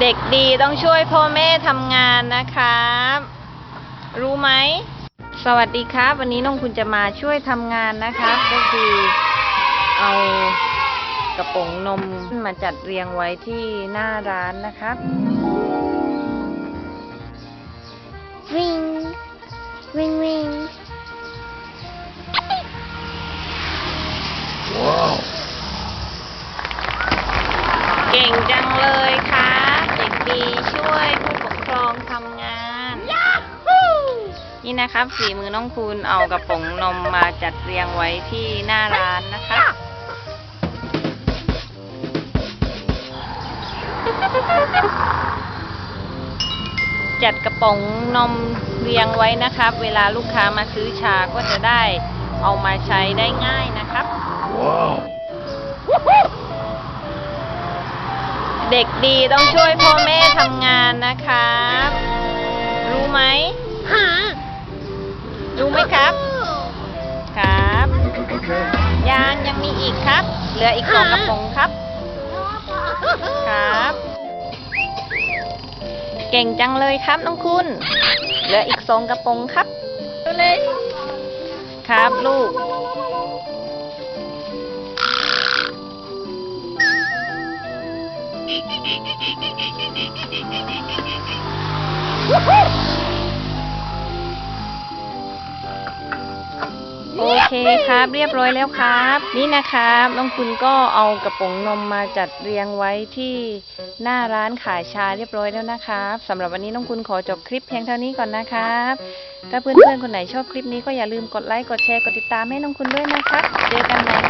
เด็กดีต้องช่วยพ่อแม่ทำงานนะครับ รู้ไหม สวัสดีครับ วันนี้น้องคุณจะมาช่วยทำงานนะครับก็คือเอากระป๋องนมมาจัดเรียงไว้ที่หน้าร้านนะครับวิ่งวิ่งวิ่งเก่งจังเลยค่ะ นี่นะครับฝีมือน้องคุณเอากระป๋องนมมาจัดเรียงไว้ที่หน้าร้านนะคะ จัดกระป๋องนมเรียงไว้นะครับ เวลาลูกค้ามาซื้อชาก็จะได้เอามาใช้ได้ง่ายนะครับเด็กดีต้องช่วยพ่อแม่ทำงานนะครับ รู้ไหม เหลืออีกสองกระป๋องครับ ครับ เก่งจังเลยครับน้องคุณ เหลืออีกสองกระป๋องครับเลยครับลูก โอเคครับ เรียบร้อยแล้วครับ นี่นะครับน้องคุณก็เอากระป๋องนมมาจัดเรียงไว้ที่หน้าร้านขายชาเรียบร้อยแล้วนะครับสำหรับวันนี้น้องคุณขอจบคลิปเพียงเท่านี้ก่อนนะครับ ถ้าเพื่อนๆคนไหนชอบคลิปนี้ก็อย่าลืมกดไลค์กดแชร์กดติดตามให้น้องคุณด้วยนะครับ เจอกันใหม่